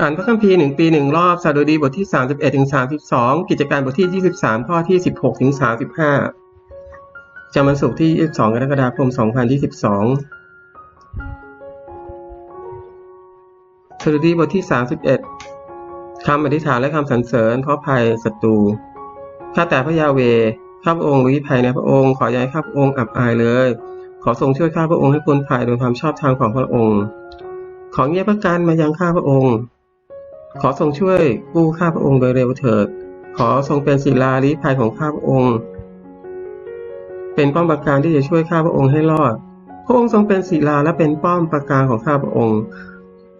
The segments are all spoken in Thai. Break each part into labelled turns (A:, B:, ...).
A: อ่านพระคัมภีร์หนึ่งปีหนึ่งรอบสดุดีบทที่31ถึง32กิจการบทที่23ข้อที่16ถึง35จำวันศุกร์ที่22กรกฎาคม2022สดุดีบทที่31คำอธิษฐานและคำสรรเสริญเพราะภัยศัตรูข้าแต่พระยาเวข้าพระองค์รู้ภัยในพระองค์ขอย้ายข้าพระองค์อับอายเลย ขอทรงช่วยข้าพระองค์ให้พ้นภัยโดยความชอบธรรมของพระองค์ ขอเงียบพระการมายังข้าพระองค์ ขอทรงช่วยกู้ข้าพระองค์โดยเร็วเถิด ขอทรงเป็นศิลาลี้ภัยของข้าพระองค์ เป็นป้อมปราการที่จะช่วยข้าพระองค์ให้รอด พระองค์ทรงเป็นศิลาและเป็นป้อมปราการของข้าพระองค์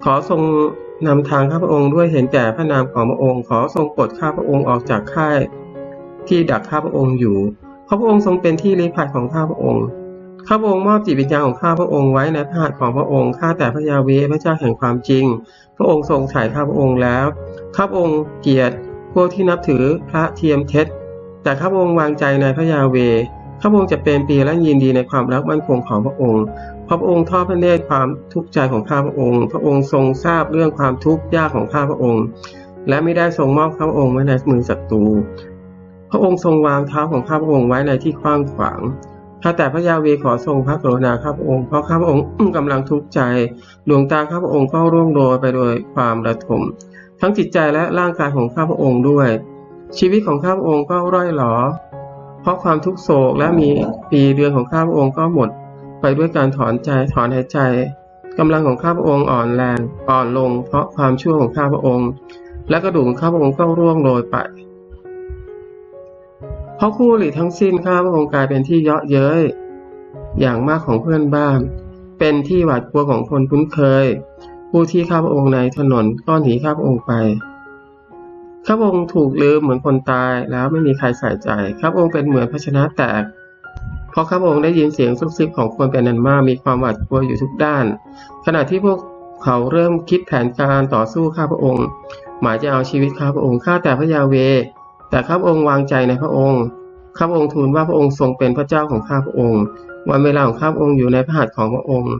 A: ขอทรงนำทางข้าพระองค์ด้วยเห็นแก่พระนามของพระองค์ ขอทรงปลดข้าพระองค์ออกจากค่ายที่ดักข้าพระองค์อยู่ พราะพระองค์ทรงเป็นที่ลี้ภัยของข้าพระองค์ ข้าพระองค์มอบจิตวิญญาณของข้าพระองค์ไว้ในพระหัตถ์ของพระองค์ ข้าแต่พระยาเวพระเจ้าแห่งความจริง พระองค์ทรงถ่ายข้าพระองค์แล้ว ข้าพระองค์เกียรติพวกที่นับถือพระเทียมเท็จ แต่ข้าพระองค์วางใจในพระยาเว ข้าพระองค์จะเป็นปีและยินดีในความรักมั่นคงของพระองค์เพราะพระองค์ทอดพระเนตรความทุกข์ใจของข้าพระองค์ พระองค์ทรงทราบเรื่องความทุกข์ยากของข้าพระองค์ และไม่ได้ทรงมอบข้าพระองค์ไว้ในมือศัตรู พระองค์ทรงวางเท้าของข้าพระองค์ไว้ในที่กว้างขวาง ข้าแต่พระยาเวขอทรงพระกรุณาข้าพระองค์ เพราะข้าพระองค์กำลังทุกข์ใจ ดวงตาข้าพระองค์ก็ร่วงโรยไปโดยความระทม ทั้งจิตใจและร่างกายของข้าพระองค์ด้วย ชีวิตของข้าพระองค์ก็ร่อยหลอ เพราะความทุกโศกและมีปีเดือนของข้าพระองค์ก็หมด ไปด้วยการถอนใจถอนหายใจกำลังของข้าพระองค์อ่อนแรงอ่อนลง เพราะความชั่วของข้าพระองค์ และกระดูกของข้าพระองค์ก็ร่วงโรยไป เพราะคู่หลีทั้งสิ้นข้าพระองค์กลายเป็นที่เยาะเย้ยอย่างมากของเพื่อนบ้าน เป็นที่หวาดกลัวของคนคุ้นเคย ผู้ที่ข้าพระองค์ในถนนก็หนีข้าพระองค์ไปข้าพระองค์ถูกลืมเหมือนคนตายแล้วไม่มีใครใส่ใจข้าพระองค์เป็นเหมือนภาชนะแตกเพราะข้าพระองค์ได้ยินเสียงซุบซิบของคนเป็นนันมากมีความหวาดกลัวอยู่ทุกด้าน ขณะที่พวกเขาเริ่มคิดแผนการต่อสู้ข้าพระองค์ หมายจะเอาชีวิตข้าพระองค์ข้าแต่พระยาเว แต่ข้าพระองค์วางใจในพระองค์ ข้าพระองค์ทูลว่าพระองค์ทรงเป็นพระเจ้าของข้าพระองค์ วันเวลาของข้าพระองค์อยู่ในพระหัตถ์ของพระองค์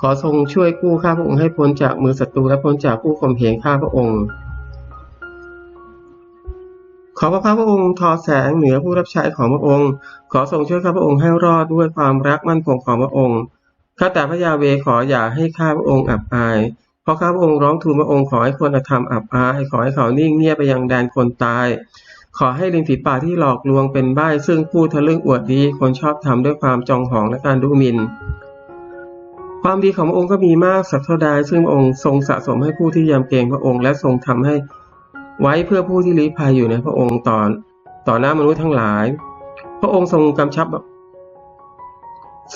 A: ขอทรงช่วยกู้ข้าพระองค์ให้พ้นจากมือศัตรูและพ้นจากผู้ข่มเหงข้าพระองค์ ขอพระพระองค์ทอแสงเหนือผู้รับใช้ของพระองค์ ขอทรงช่วยข้าพระองค์ให้รอดด้วยความรักมั่นคงของพระองค์ข้าแต่พระยาเวขออย่าให้ข้าพระองค์อับอาย เพราะข้าพระองค์ร้องทูลพระองค์ขอให้คนธรรมอับอาย ขอให้เขานิ่งเงียบไปยังแดนคนตาย ขอให้ลิงฝีปากที่หลอกลวงเป็นใบ้ซึ่งผู้ทะลึ่งอวดดีคนชอบทำด้วยความจองหองและการดูหมิน่นความดีของพระองค์ก็มีมากสักเท่าใดซึ่งพระองค์ทรงสะสมให้ผู้ที่ยำเกรงพระองค์และทรงทำให้ไว้เพื่อผู้ที่ลี้ภัยอยู่ในพระองค์ต่อต่อหน้ามนุษย์ทั้งหลาย พระองค์ทรงกำชับ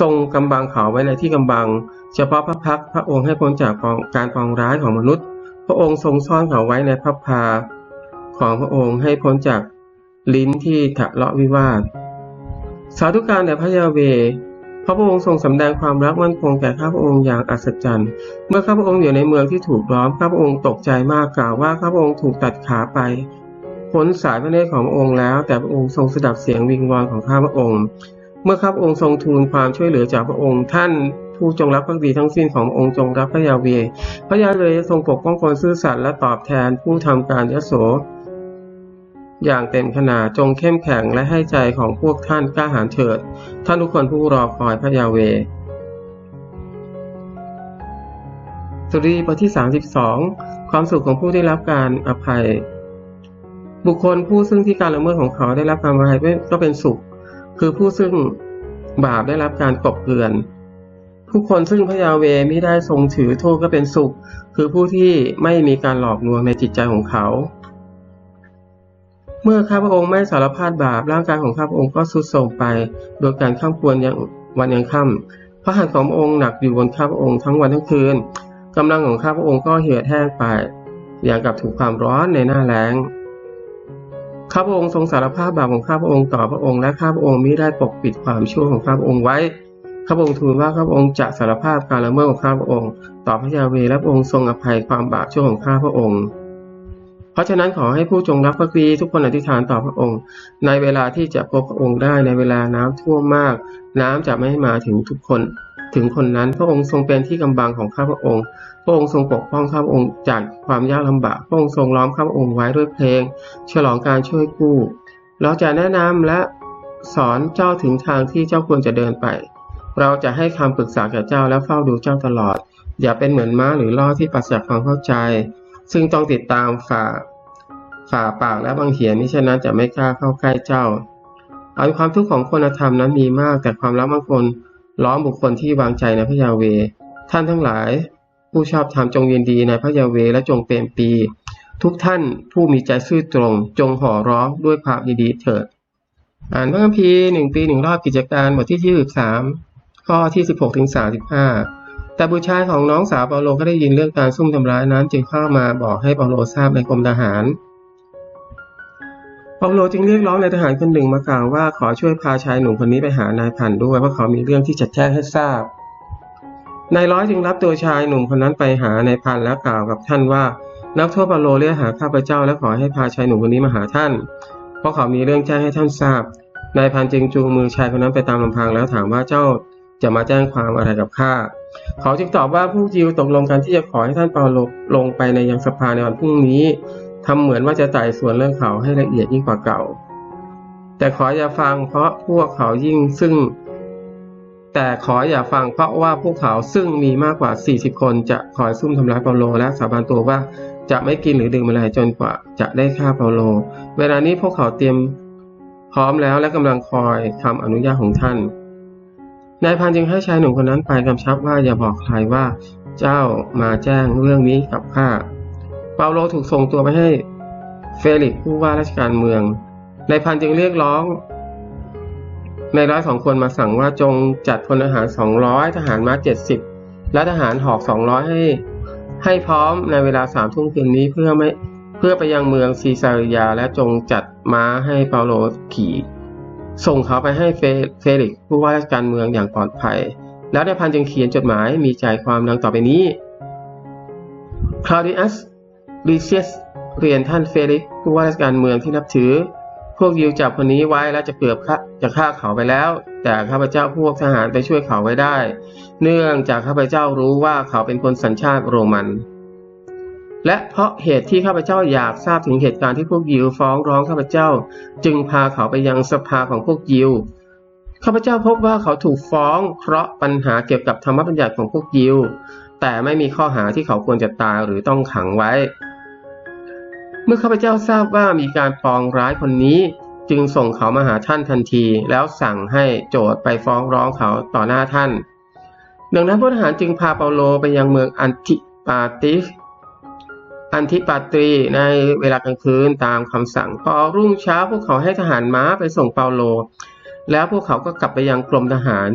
A: ทรงกำบังเขาไว้ในที่กำบัง เฉพาะพระพักพระองค์ให้พ้นจากการปองร้ายของมนุษย์ พระองค์ทรงซ่อนเขาไว้ในพระพา ของพระองค์ให้พ้นจากลิ้นที่ทะเลาะวิวาท สาธุการแด่พระยาเว พระพระองค์ทรงสำแดงความรักมั่นคงแก่ข้าพระองค์อย่างอัศจรรย์ เมื่อข้าพระองค์อยู่ในเมืองที่ถูกล้อมข้าพระองค์ตกใจมากกล่าวว่าข้าพระองค์ถูกตัดขาไปพ้นสายพระเนตรของพระองค์แล้ว แต่พระองค์ทรงสดับเสียงวิงวอนของข้าพระองค์ เมื่อข้าพระองค์ทรงทูลความช่วยเหลือจากพระองค์ท่านผู้จงรักภักดีทั้งสิ้นขององค์จงรักพระยาเว พระยาเวทรงปกป้องคนซื่อสัตย์และตอบแทนผู้ทำการยโส อย่างเต็มขนาดจงเข้มแข็งและให้ใจของพวกท่านกล้าหาญเถิด ท่านทุกคนผู้รอคอยพระยาเวห์สดุดีบทที่ 32 ความสุขของผู้ได้รับการอภัย บุคคลผู้ซึ่งที่การละเมิดของเขาได้รับการอภัยก็เป็นสุข คือผู้ซึ่งบาปได้รับการกบเกลื่อนผู้คนซึ่งพระยาเวไม่ได้ทรงถือโทษก็เป็นสุข คือผู้ที่ไม่มีการหลอกลวงในจิตใจของเขา เมื่อข้าพระองค์ไม่สารภาพบาปร่างกายของข้าพระองค์ก็ทรุดโทรมไป โดยการข้ามควรยังวันยังค่ำพระหัตถ์ของพระองค์หนักอยู่บนข้าพระองค์ทั้งวันทั้งคืนกำลังของข้าพระองค์ก็เหือดแห้งไป อย่างกับถูกความร้อนในหน้าแล้งข้าพระองค์ทรงสารภาพบาปของข้าพระองค์ต่อพระองค์และข้าพระองค์มิได้ปกปิดความชั่วของข้าพระองค์ไว้ข้าพระองค์ทูลว่าข้าพระองค์จะสารภาพการละเมิดของข้าพระองค์ ต่อพระยาเวและพระองค์ทรงอภัยความบาปชั่วของข้าพระองค์ ราะฉะนั้นขอให้ผู้จงรักภักดีทุกคนอธิษฐานต่อพระองค์ ในเวลาที่จะพบพระองค์ได้ในเวลาน้ำท่วมมาก น้ำจะไม่มาถึงทุกคนถึงคนนั้นพระองค์ทรงเป็นที่กำบังของข้าพระองค์ พระองค์ทรงปกป้องข้าพระองค์จากความยากลำบาก พระองค์ทรงล้อมข้าพระองค์ไว้ด้วยเพลง ฉลองการช่วยกู้ เราจะแนะนำและสอนเจ้าถึงทางที่เจ้าควรจะเดินไป เราจะให้คำปรึกษาแก่เจ้าและเฝ้าดูเจ้าตลอด อย่าเป็นเหมือนม้าหรือล่อที่ปราศจากความเข้าใจ ซึ่งต้องติดตามฝ่า ฝ่าปากและบังเหียนมิฉะนั้นจะไม่กล้าเข้าใกล้เจ้าอาความทุกข์ของคนธรรมนั้นมีมากแต่ความรักบางคนล้อมบุคคลที่วางใจในพระยาเว ท่านทั้งหลาย ผู้ชอบธรรมจงยินดีในพระยาเวและจงเป็นปี ทุกท่านผู้มีใจซื่อตรง จงห่อร้องด้วยความยินดีเถิด อ่านพระคัมภีร์หนึ่งปีหนึ่งรอบกิจการบทที่ที่สิบสามข้อที่สิบหกถึงสาสิบห้าแต่บุตรชายของน้องสาวเปาโลก็ได้ยินเรื่องการซุ่มทำร้ายนั้นจึงเข้ามาบอกให้เปาโลทราบในกรมทหาร เปาโลจึงเรียกร้องนายทหารคนหนึ่งมากล่าวว่าขอช่วยพาชายหนุ่มคนนี้ไปหานายพันด้วยเพราะเขามีเรื่องที่จะแจ้งให้ทราบนายร้อยจึงรับตัวชายหนุ่มคนนั้นไปหานายพันแล้วกล่าวกับท่านว่า นักโทษเปาโลเรียกหาข้าพเจ้าและขอให้พาชายหนุ่มคนนี้มาหาท่าน เพราะเขามีเรื่องแจ้งให้ท่านทราบนายพันจึงจูงมือชายคนนั้นไปตามลำพังแล้วถามว่าเจ้าจะมาแจ้งความอะไรกับข้าเขาจึงตอบว่าผู้ยิวตกลงกันที่จะขอให้ท่านเปาโลลงไปในยังสภาในวันพรุ่งนี้ ทำเหมือนว่าจะไต่สวนเรื่องเขาให้ละเอียดยิ่งกว่าเก่า แต่ขออย่าฟังเพราะพวกเขายิ่งซึ่ง แต่ขออย่าฟังเพราะว่าพวกเขาซึ่งมีมากกว่า 40 คนจะคอยซุ่มทำร้ายเปาโล และสาบานตัวว่าจะไม่กินหรือดื่มอะไรจนกว่าจะได้ฆ่าเปาโล เวลานี้พวกเขาเตรียมพร้อมแล้วและกำลังคอยคำอนุญาตของท่าน นายพันจึงให้ชายหนุ่มคนนั้นไปกำชับว่าอย่าบอกใครว่า เจ้ามาแจ้งเรื่องนี้กับข้า เปาโลถูกส่งตัวไปให้เฟลิกผู้ว่าราชการเมืองในพันจึงเรียกร้องในร้อยสองคนมาสั่งว่าจงจัดพลทหารสองร้อยทหารม้าเจ็ดสิบและทหารหอกสองร้อยให้ ให้พร้อมในเวลาสามทุ่มคืนนี้เพื่อไม่เพื่อไปยังเมืองซีซาริยา และจงจัดม้าให้เปาโลขี่ส่งเขาไปให้เฟลิกผู้ว่าราชการเมืองอย่างปลอดภัย แล้วในพันจึงเขียนจดหมายมีใจความดังต่อไปนี้คลาดิอัส ลิเซียสเรียนท่านเฟลิกผู้ว่าราชการเมืองที่นับถือ พวกยิวจับคนนี้ไว้และจะเกือบจะฆ่าเขาไปแล้ว แต่ข้าพเจ้าพวกทหารไปช่วยเขาไว้ได้ เนื่องจากข้าพเจ้ารู้ว่าเขาเป็นคนสัญชาติโรมัน และเพราะเหตุที่ข้าพเจ้าอยากทราบถึงเหตุการณ์ที่พวกยิวฟ้องร้องข้าพเจ้า จึงพาเขาไปยังสภาของพวกยิวข้าพเจ้าพบว่าเขาถูกฟ้องเพราะปัญหาเกี่ยวกับธรรมบัญญัติของพวกยิว แต่ไม่มีข้อหาที่เขาควรจะตายหรือต้องขังไว้ มื่อข้าพเจ้าทราบว่ามีการปองร้ายคนนี้ จึงส่งเขามาหาท่านทันที แล้วสั่งให้โจทย์ไปฟ้องร้องเขาต่อหน้าท่าน ดังนั้นพลทหารจึงพาเปาโลไปยังเมืองอันติปาติสอันทิปาตรีในเวลากลางคืนตามคำสั่งพอรุ่งเช้าพวกเขาให้ทหารม้าไปส่งเปาโล แล้วพวกเขาก็กลับไปยังกรมทหาร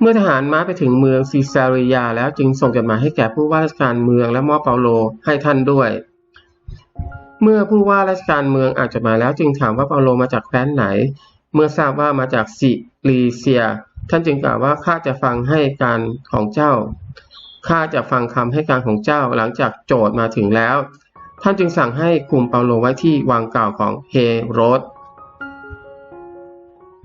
A: เมื่อทหารม้าไปถึงเมืองซิซาริยาแล้วจึงส่งจดหมายให้แก่ผู้ว่าราชการเมืองและมอบเปาโลให้ท่านด้วย เมื่อผู้ว่าราชการเมืองอ่านจดหมายแล้วจึงถามว่าเปาโลมาจากแคว้นไหน เมื่อทราบว่ามาจากซิลีเซีย ท่านจึงกล่าวว่าข้าจะฟังให้การของเจ้าข้าจะฟังคำให้การของเจ้าหลังจากโจทย์มาถึงแล้ว ท่านจึงสั่งให้คุมเปาโลไว้ที่วังเก่าของเฮโรด